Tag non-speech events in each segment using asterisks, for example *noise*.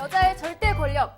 여자의 절대 권력.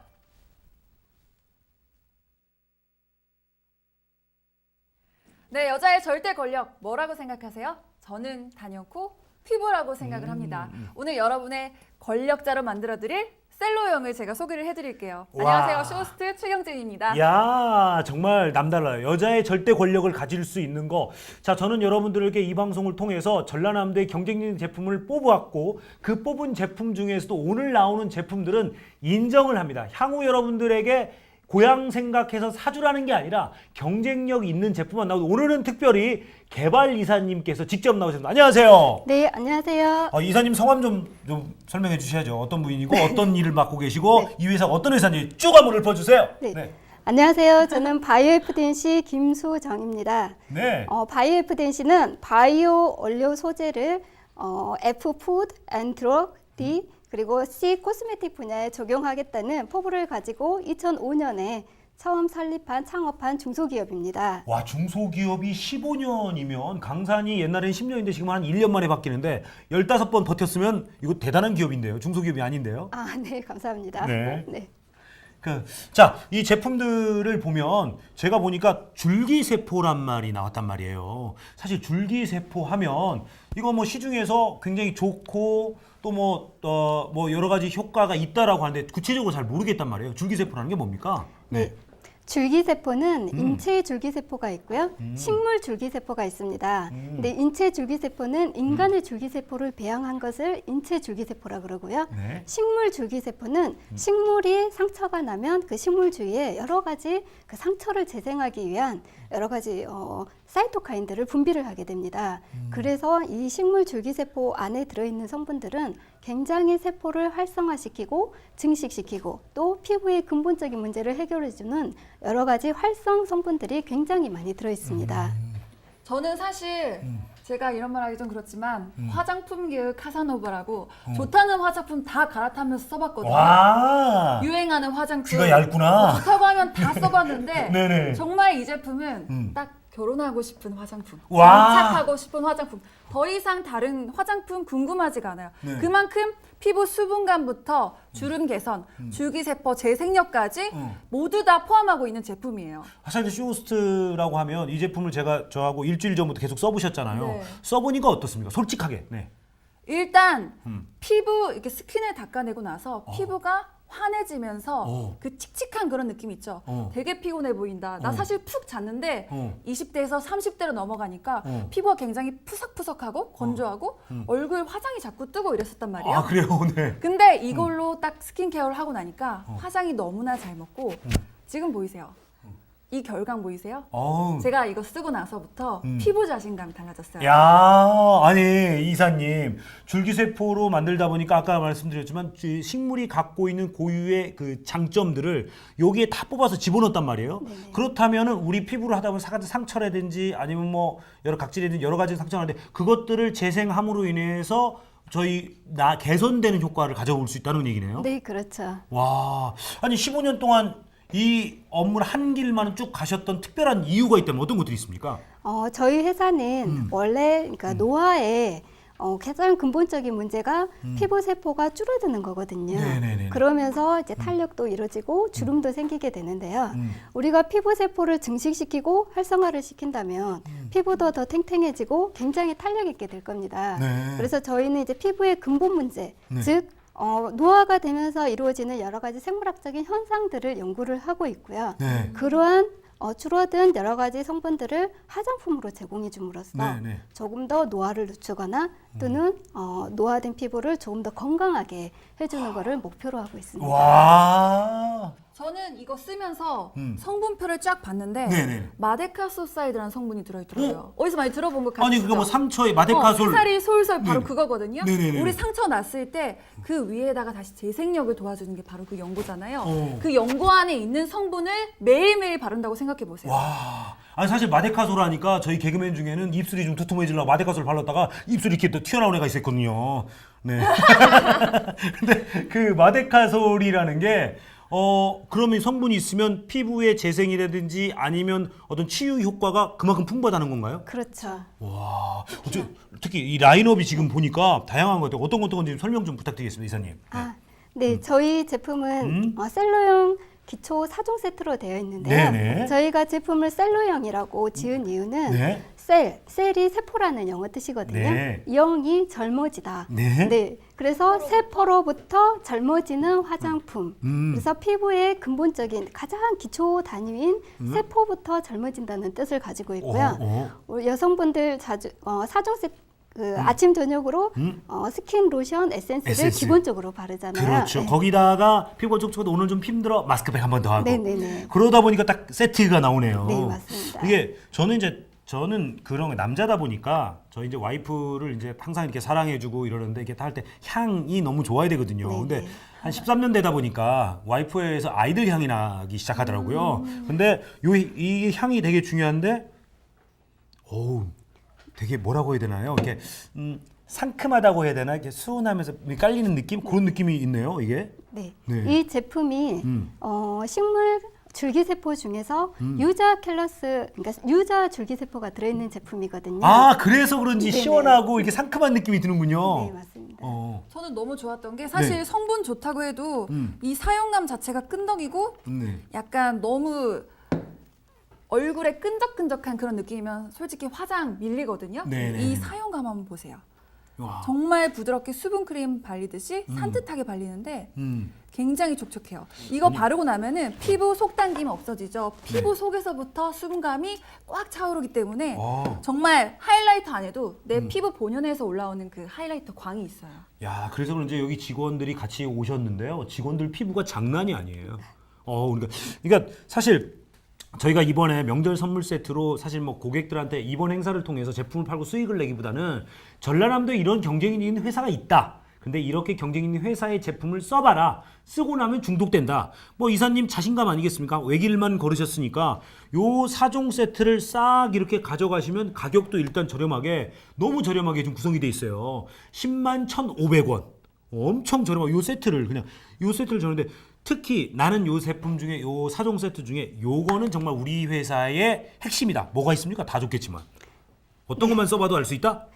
네, 여자의 절대 권력 뭐라고 생각하세요? 저는 단연코 피부라고 생각을 합니다. 오늘 여러분의 권력자로 만들어드릴 셀로형을 제가 소개를 해드릴게요. 와. 안녕하세요, 쇼호스트 최경진입니다. 야 정말 남달라요. 여자의 절대 권력을 가질 수 있는 거. 자 저는 여러분들에게 이 방송을 통해서 전라남도의 경쟁력 제품을 뽑아왔고 그 뽑은 제품 중에서도 오늘 나오는 제품들은 인정을 합니다. 향후 여러분들에게 고향 생각해서 사주라는 게 아니라 경쟁력 있는 제품만 나오고 오늘은 특별히 개발 이사님께서 직접 나오셨습니다. 안녕하세요. 네, 안녕하세요. 어, 이사님 성함 좀, 좀 설명해 주셔야죠. 어떤 분이고 어떤 일을 맡고 계시고 이 회사가 어떤 회사인지 쭉 한번 읊어주세요. 네. 안녕하세요. 저는 바이오에프덴시 김수정입니다. 네. 어, 바이오에프덴시는 바이오 원료 소재를 어, F 푸드 앤 드럭 D 그리고 C 코스메틱 분야에 적용하겠다는 포부를 가지고 2005년에 처음 설립한 창업한 중소기업입니다. 와 중소기업이 15년이면 강산이 옛날엔 10년인데 지금 한 1년 만에 바뀌는데 15번 버텼으면 이거 대단한 기업인데요. 중소기업이 아닌데요. 아, 네, 감사합니다. 네. 네. 그, 자, 이 제품들을 보면 제가 보니까 줄기세포란 말이 나왔단 말이에요. 사실 줄기세포 하면 이거 뭐 시중에서 굉장히 좋고 또 뭐, 어, 뭐 여러 가지 효과가 있다라고 하는데 구체적으로 잘 모르겠단 말이에요. 줄기세포라는 게 뭡니까? 네. 줄기세포는 음. 인체 줄기세포가 있고요. 식물 줄기세포가 있습니다. 음. 근데 인체 줄기세포는 인간의 줄기세포를 배양한 것을 인체 줄기세포라 그러고요. 네. 식물 줄기세포는 식물이 상처가 나면 그 식물 주위에 여러 가지 그 상처를 재생하기 위한 여러 가지 어, 사이토카인들을 분비를 하게 됩니다. 그래서 이 식물 줄기세포 안에 들어있는 성분들은 굉장히 세포를 활성화시키고 증식시키고 또 피부의 근본적인 문제를 해결해주는 여러 가지 활성 성분들이 굉장히 많이 들어있습니다. 저는 사실 음. 제가 이런 말 하기 좀 그렇지만 화장품계의 카사노바라고 좋다는 화장품 다 갈아타면서 써봤거든요. 와. 유행하는 화장품. 귀가 얇구나. 뭐 좋다고 하면 다 *laughs* 써봤는데 네네. 정말 이 제품은 음. 딱 결혼하고 싶은 화장품, 와. 장착하고 싶은 화장품. 더 이상 다른 화장품 궁금하지가 않아요. 네. 그만큼 피부 수분감부터 주름 개선, 줄기세포 재생력까지 음. 모두 다 포함하고 있는 제품이에요. 사실 쇼호스트라고 하면 이 제품을 제가 저하고 일주일 전부터 계속 써보셨잖아요. 네. 써보니까 어떻습니까? 솔직하게. 네. 일단 음. 피부 이렇게 스킨을 닦아내고 나서 피부가 환해지면서 어. 그 칙칙한 그런 느낌 있죠. 어. 되게 피곤해 보인다. 나 어. 사실 푹 잤는데 어. 20대에서 30대로 넘어가니까 어. 피부가 굉장히 푸석푸석하고 건조하고 얼굴 화장이 자꾸 뜨고 이랬었단 말이에요. 아 그래요, *laughs* 네. 근데 이걸로 딱 스킨케어를 하고 나니까 어. 화장이 너무나 잘 먹고 지금 보이세요? 이 결감 보이세요? 어우. 제가 이거 쓰고 나서부터 음. 피부 자신감이 달라졌어요. 야, 아니 이사님 줄기세포로 만들다 보니까 아까 말씀드렸지만 이 식물이 갖고 있는 고유의 그 장점들을 여기에 다 뽑아서 집어넣었단 말이에요. 그렇다면은 우리 피부를 하다 보면 사- 상처라든지 아니면 뭐 여러 각질이든 여러 가지 상처가 나는데 그것들을 재생함으로 인해서 저희 나 개선되는 효과를 가져올 수 있다는 얘기네요. 네, 그렇죠. 와, 아니 15년 동안 이 업무를 한 길만 쭉 가셨던 특별한 이유가 있다면 어떤 것들이 있습니까? 어, 저희 회사는 음. 원래 그러니까 노화에 어, 가장 근본적인 문제가 피부 세포가 줄어드는 거거든요. 음. 네네네네. 그러면서 이제 탄력도 이루어지고 주름도 생기게 되는데요. 음. 우리가 피부 세포를 증식시키고 활성화를 시킨다면 음. 피부도 더 탱탱해지고 굉장히 탄력 있게 될 겁니다. 네. 그래서 저희는 이제 피부의 근본 문제, 네. 즉 어, 노화가 되면서 이루어지는 여러 가지 생물학적인 현상들을 연구를 하고 있고요. 네. 그러한 어, 줄어든 여러 가지 성분들을 화장품으로 제공해 줌으로써 네, 네. 조금 더 노화를 늦추거나 또는 어, 노화된 피부를 조금 더 건강하게 해주는 것을 목표로 하고 있습니다. 와. 저는 이거 쓰면서 음. 성분표를 쫙 봤는데 네네. 마데카소사이드라는 성분이 들어있더라고요. 어? 디서 많이 들어본 것 같아요. 아니 그거 뭐 상처에 마데카솔 어, 살이 솔솔 바로 네네. 그거거든요. 네네네. 우리 상처 났을 때 그 위에다가 다시 재생력을 도와주는 게 바로 그 연고잖아요. 어. 그 연고 안에 있는 성분을 매일매일 바른다고 생각해 보세요. 와. 아니 사실 마데카솔 하니까 저희 개그맨 중에는 입술이 좀 두툼해지려고 마데카솔 발랐다가 입술이 이렇게 또 튀어나온 애가 있었거든요. 네. *laughs* 근데 그 마데카솔이라는 게 어, 그러면 성분이 있으면 피부의 재생이라든지 아니면 어떤 치유 효과가 그만큼 풍부하다는 건가요? 그렇죠. 와, 어째- 특히 이 라인업이 지금 보니까 다양한 것 같아요. 어떤 어떤 건지 설명 좀 부탁드리겠습니다, 이사님. 아, 네, 저희 제품은 음. 어, 셀로용 기초 4종 세트로 되어 있는데요. 네네. 저희가 제품을 셀로형이라고 지은 이유는 네. 셀, 셀이 세포라는 영어 뜻이거든요. 네. 영이 젊어지다. 네. 그래서 세포로부터 젊어지는 화장품. 음. 그래서 피부의 근본적인 가장 기초 단위인 세포부터 젊어진다는 뜻을 가지고 있고요. 음. 어, 어. 우리 여성분들 자주 어, 사종 세트 그 아침 저녁으로 음. 어, 스킨 로션 에센스를 에센스. 기본적으로 바르잖아요. 그렇죠. 네. 거기다가 피부가 촉촉해도 오늘 좀 힘들어 마스크팩 한 번 더 하고. 네네네. 그러다 보니까 딱 세트가 나오네요. 네, 맞습니다. 이게 저는 이제 저는 그런 거 남자다 보니까 저희 이제 와이프를 이제 항상 이렇게 사랑해주고 이러는데 이게 다할때 향이 너무 좋아야 되거든요. 네네. 근데 한 13년 되다 보니까 와이프에서 아이들 향이 나기 시작하더라고요. 음. 근데 요 이 향이 되게 중요한데, 어우, 되게 뭐라고 해야 되나요? 이렇게 음, 상큼하다고 해야 되나? 이렇게 수은하면서 깔리는 느낌 그런 느낌이 있네요. 이게. 네. 네. 이 제품이 음. 어, 식물 줄기세포 중에서 유자 캘러스, 그러니까 유자 줄기세포가 들어있는 제품이거든요. 아 그래서 그런지 네네. 시원하고 이렇게 상큼한 느낌이 드는군요. 네, 맞습니다. 어. 저는 너무 좋았던 게 사실 네. 성분 좋다고 해도 음. 이 사용감 자체가 끈덕이고 네. 약간 너무 얼굴에 끈적끈적한 그런 느낌이면 솔직히 화장 밀리거든요. 네네. 이 사용감 한번 보세요. 와. 정말 부드럽게 수분 크림 발리듯이 산뜻하게 발리는데 음. 굉장히 촉촉해요. 이거 바르고 나면은 피부 속 당김이 없어지죠. 피부 속에서부터 수분감이 꽉 차오르기 때문에 와. 정말 하이라이터 안 해도 내 피부 본연에서 올라오는 그 하이라이터 광이 있어요. 야, 그래서 그런지 여기 직원들이 같이 오셨는데요. 직원들 피부가 장난이 아니에요. 어, 그러니까, 그러니까 사실 저희가 이번에 명절 선물 세트로 사실 뭐 고객들한테 이번 행사를 통해서 제품을 팔고 수익을 내기보다는 전라남도에 이런 경쟁이 있는 회사가 있다. 근데 이렇게 경쟁 있는 회사의 제품을 써봐라. 쓰고 나면 중독된다. 뭐 이사님 자신감 아니겠습니까? 외길만 걸으셨으니까 요 사종 세트를 싹 이렇게 가져가시면 가격도 일단 저렴하게 너무 저렴하게 지금 구성이 돼 있어요. 10만 1,500원. 엄청 저렴하고 요 세트를 그냥 요 세트를 저는데 특히 나는 요 제품 중에 요 사종 세트 중에 요거는 정말 우리 회사의 핵심이다. 뭐가 있습니까? 다 좋겠지만 어떤 것만 써봐도 알 수 있다.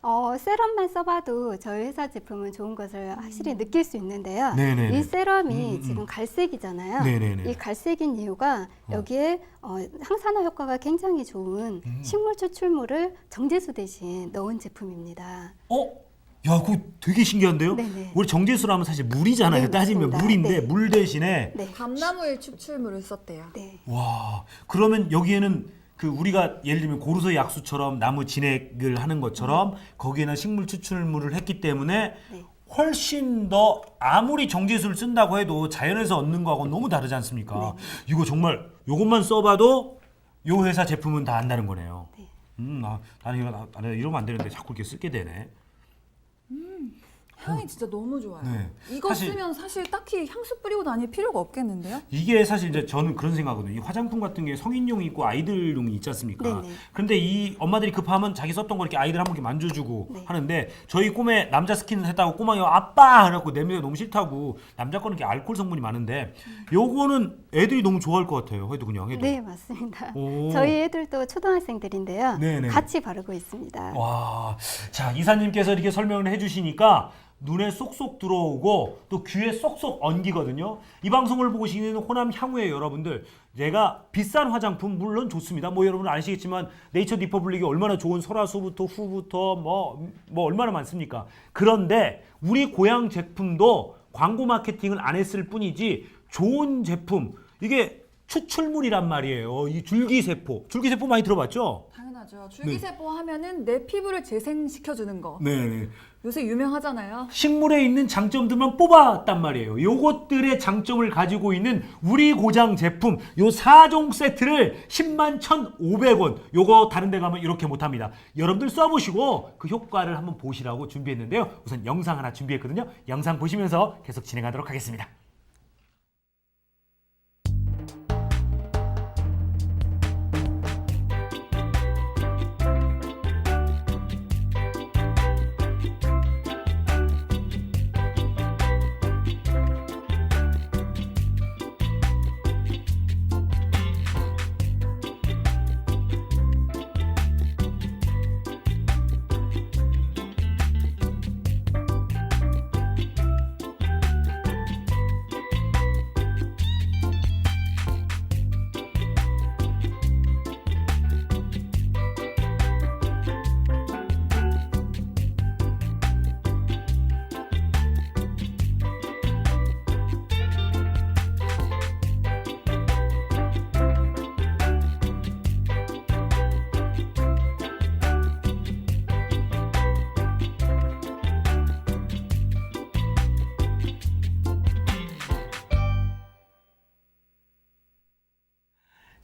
어, 세럼만 써봐도 저희 회사 제품은 좋은 것을 확실히 느낄 수 있는데요. 네네네. 이 세럼이 음, 음. 지금 갈색이잖아요. 네네네. 이 갈색인 이유가 여기에 어, 항산화 효과가 굉장히 좋은 음. 식물 추출물을 정제수 대신 넣은 제품입니다. 어? 야, 그거 되게 신기한데요? 네네. 우리 정제수라면 사실 물이잖아요. 네, 따지면 맞습니다. 물인데 네. 물 대신에 네. 감나무의 추출물을 썼대요. 네. 와 그러면 여기에는 그 우리가 예를 들면 고루소 약수처럼 나무 진액을 하는 것처럼 거기에는 식물 추출물을 했기 때문에 네. 훨씬 더 아무리 정제수를 쓴다고 해도 자연에서 얻는 거하고 너무 다르지 않습니까? 이거 정말 요것만 써봐도 요 회사 제품은 다 안다는 거네요. 네. 음, 나, 나는 이거 나, 나는 이러면 안 되는데 자꾸 이렇게 쓰게 되네. Mm. 향이 진짜 너무 좋아요. 네. 이거 사실- 쓰면 사실 딱히 향수 뿌리고 다닐 필요가 없겠는데요? 이게 사실 이제 저는 그런 생각하거든요. 이 화장품 같은 게 성인용이 있고 아이들용이 있지 않습니까? 네네. 그런데 이 엄마들이 급하면 자기 썼던 거 이렇게 아이들 한 번 이렇게 만져주고 네. 하는데 저희 꿈에 남자 스킨을 했다고 꼬마가 아빠 하고 냄새가 너무 싫다고 남자 거는 이렇게 알코올 성분이 많은데 요거는 애들이 너무 좋아할 것 같아요. 해도 그냥 해도. 네, 맞습니다. 오. 저희 애들도 초등학생들인데요. 네네. 같이 바르고 있습니다. 와, 자 이사님께서 이렇게 설명을 해주시니까 눈에 쏙쏙 들어오고 또 귀에 쏙쏙 얹기거든요. 이 방송을 보고 계시는 호남 향후의 여러분들, 제가 비싼 화장품 물론 좋습니다. 뭐 여러분 아시겠지만 네이처 리퍼블릭이 얼마나 좋은 설화수부터 후부터 뭐뭐 얼마나 많습니까? 그런데 우리 고향 제품도 광고 마케팅을 안 했을 뿐이지 좋은 제품 이게 추출물이란 말이에요. 이 줄기세포, 줄기세포 많이 들어봤죠? 당연하죠. 줄기세포 하면은 내 피부를 재생시켜주는 거. 네. 요새 유명하잖아요. 식물에 있는 장점들만 뽑았단 말이에요. 요것들의 장점을 가지고 있는 우리 고장 제품 요 4종 세트를 10만 1,500원. 요거 다른 데 가면 이렇게 못 합니다. 여러분들 써 보시고 그 효과를 한번 보시라고 준비했는데요. 우선 영상 하나 준비했거든요. 영상 보시면서 계속 진행하도록 하겠습니다.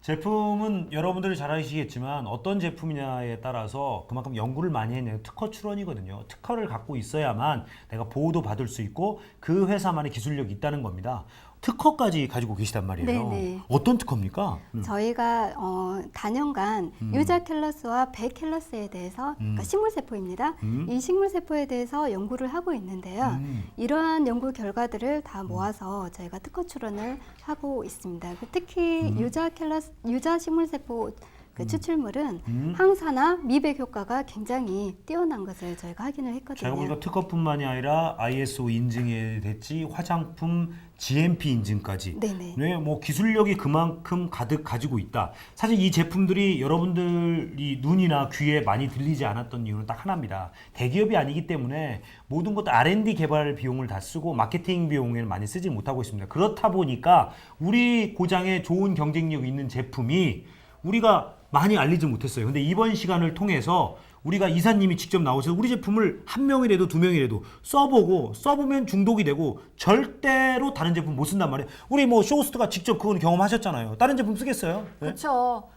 제품은 여러분들이 잘 아시겠지만 어떤 제품이냐에 따라서 그만큼 연구를 많이 했네요. 특허 출원이거든요. 특허를 갖고 있어야만 내가 보호도 받을 수 있고 그 회사만의 기술력이 있다는 겁니다. 특허까지 가지고 계시단 말이에요. 네네. 어떤 특허입니까? 음. 저희가 어, 단연간 유자 캘러스와 배 캘러스에 대해서 그러니까 식물 세포입니다. 음. 이 식물 세포에 대해서 연구를 하고 있는데요. 음. 이러한 연구 결과들을 다 모아서 저희가 특허 출원을 하고 있습니다. 그 특히 유자 캘러스 유자 식물 세포 그 추출물은 음. 항산화 미백 효과가 굉장히 뛰어난 것을 저희가 확인을 제가 했거든요. 보니까 특허뿐만이 아니라 ISO 인증에 됐지 화장품 GMP 인증까지 네네. 네, 뭐 기술력이 그만큼 가득 가지고 있다. 사실 이 제품들이 여러분들이 눈이나 귀에 많이 들리지 않았던 이유는 딱 하나입니다. 대기업이 아니기 때문에 모든 것 R&D 개발 비용을 다 쓰고 마케팅 비용을 많이 쓰지 못하고 있습니다. 그렇다 보니까 우리 고장에 좋은 경쟁력 있는 제품이 우리가 많이 알리지 못했어요. 근데 이번 시간을 통해서 우리가 이사님이 직접 나오셔서 우리 제품을 한 명이라도 두 명이라도 써보고 써보면 중독이 되고 절대로 다른 제품 못 쓴단 말이에요. 우리 뭐 쇼호스트가 직접 그건 경험하셨잖아요. 다른 제품 쓰겠어요? 네? 그렇죠.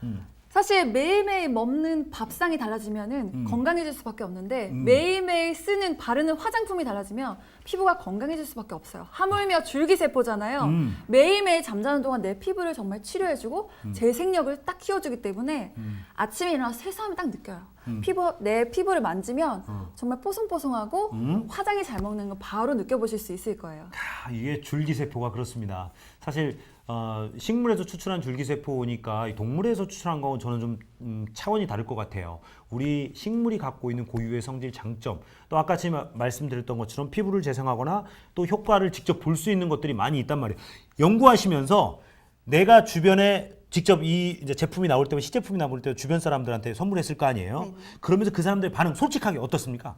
사실 매일매일 먹는 밥상이 달라지면은 음. 건강해질 수밖에 없는데 매일매일 쓰는 바르는 화장품이 달라지면 피부가 건강해질 수밖에 없어요. 하물며 줄기세포잖아요. 음. 매일매일 잠자는 동안 내 피부를 정말 치료해주고 재생력을 딱 키워주기 때문에 음. 아침에 일어나서 세수하면 딱 느껴요. 피부 내 피부를 만지면 어. 정말 뽀송뽀송하고 음. 화장이 잘 먹는 거 바로 느껴보실 수 있을 거예요. 아, 이게 줄기세포가 그렇습니다. 사실 어, 식물에서 추출한 줄기세포니까 이 동물에서 추출한 건 저는 좀 음, 차원이 다를 것 같아요. 우리 식물이 갖고 있는 고유의 성질 장점, 또 아까 지금 말씀드렸던 것처럼 피부를 재생하거나 또 효과를 직접 볼 수 있는 것들이 많이 있단 말이에요. 연구하시면서 내가 주변에 직접 이 이제 제품이 나올 때면 시제품이 나올 때 주변 사람들한테 선물했을 거 아니에요. 네네. 그러면서 그 사람들의 반응 솔직하게 어떻습니까?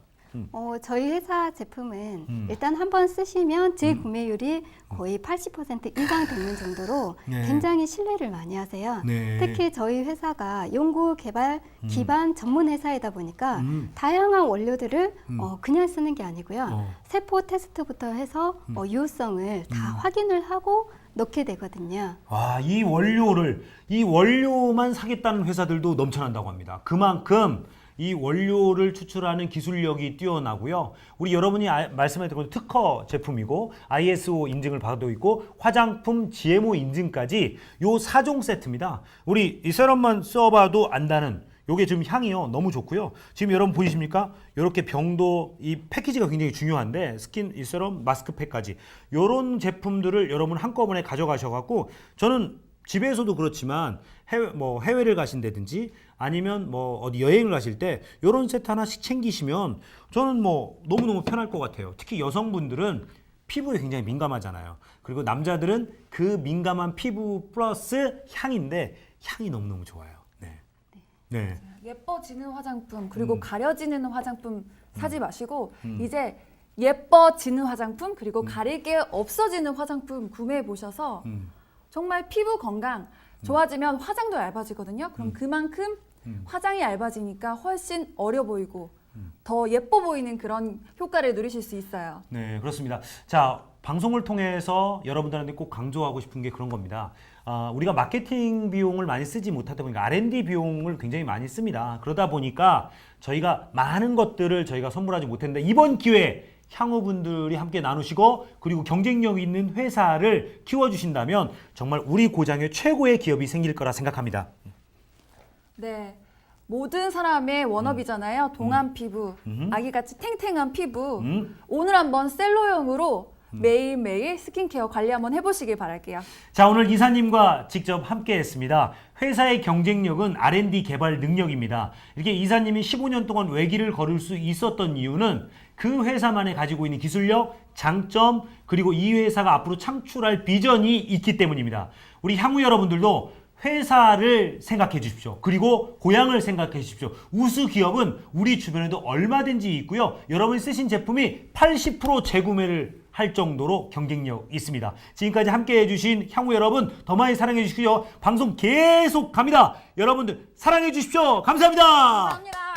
어, 저희 회사 제품은 음. 일단 한 번 쓰시면 재구매율이 거의 80% 이상 되는 정도로 네. 굉장히 신뢰를 많이 하세요. 네. 특히 저희 회사가 연구 개발 기반 전문 회사이다 보니까 음. 다양한 원료들을 어, 그냥 쓰는 게 아니고요. 어. 음. 세포 테스트부터 해서 어, 유효성을 다 확인을 하고 넣게 되거든요. 와, 이 원료를 이 원료만 사겠다는 회사들도 넘쳐난다고 합니다. 그만큼 이 원료를 추출하는 기술력이 뛰어나고요. 우리 여러분이 아- 말씀하신 특허 제품이고 ISO 인증을 받고 있고 화장품 GMO 인증까지 요 4종 세트입니다. 우리 이 세럼만 써봐도 안다는 요게 지금 향이요 너무 좋고요. 지금 여러분 보이십니까? 이렇게 병도 이 패키지가 굉장히 중요한데 스킨 이 세럼 마스크팩까지 요런 제품들을 여러분 한꺼번에 가져가셔 갖고 저는 집에서도 그렇지만 해외 뭐 해외를 가신다든지 아니면 뭐 어디 여행을 가실 때 요런 세트 하나씩 챙기시면 저는 뭐 너무너무 편할 것 같아요. 특히 여성분들은 피부에 굉장히 민감하잖아요. 그리고 남자들은 그 민감한 피부 플러스 향인데 향이 너무너무 좋아요. 네. 네. 예뻐지는 화장품 그리고 음. 가려지는 화장품 사지 마시고 이제 예뻐지는 화장품 그리고 가릴 게 없어지는 화장품 구매해 보셔서 음. 정말 피부 건강 좋아지면 화장도 얇아지거든요. 그럼 그만큼 음. 화장이 얇아지니까 훨씬 어려 보이고 더 예뻐 보이는 그런 효과를 누리실 수 있어요. 네, 그렇습니다. 자, 방송을 통해서 여러분들한테 꼭 강조하고 싶은 게 그런 겁니다. 아, 우리가 마케팅 비용을 많이 쓰지 못하다 보니까 R&D 비용을 굉장히 많이 씁니다. 그러다 보니까 저희가 많은 것들을 저희가 선물하지 못했는데 이번 기회에 향후분들이 함께 나누시고 그리고 경쟁력 있는 회사를 키워주신다면 정말 우리 고장에 최고의 기업이 생길 거라 생각합니다. 네. 모든 사람의 워너비잖아요. 동안 피부, 음. 아기같이 탱탱한 피부. 음. 오늘 한번 셀로용으로 매일매일 스킨케어 관리 한번 해보시길 바랄게요. 자, 오늘 이사님과 직접 함께 했습니다. 회사의 경쟁력은 R&D 개발 능력입니다. 이렇게 이사님이 15년 동안 외길을 걸을 수 있었던 이유는 그 회사만에 가지고 있는 기술력, 장점, 그리고 이 회사가 앞으로 창출할 비전이 있기 때문입니다. 우리 향후 여러분들도 회사를 생각해 주십시오. 그리고 고향을 생각해 주십시오. 우수 기업은 우리 주변에도 얼마든지 있고요. 여러분이 쓰신 제품이 80% 재구매를 할 정도로 경쟁력 있습니다. 지금까지 함께 해주신 향후 여러분 더 많이 사랑해 주시고요. 방송 계속 갑니다. 여러분들 사랑해 주십시오. 감사합니다. 감사합니다.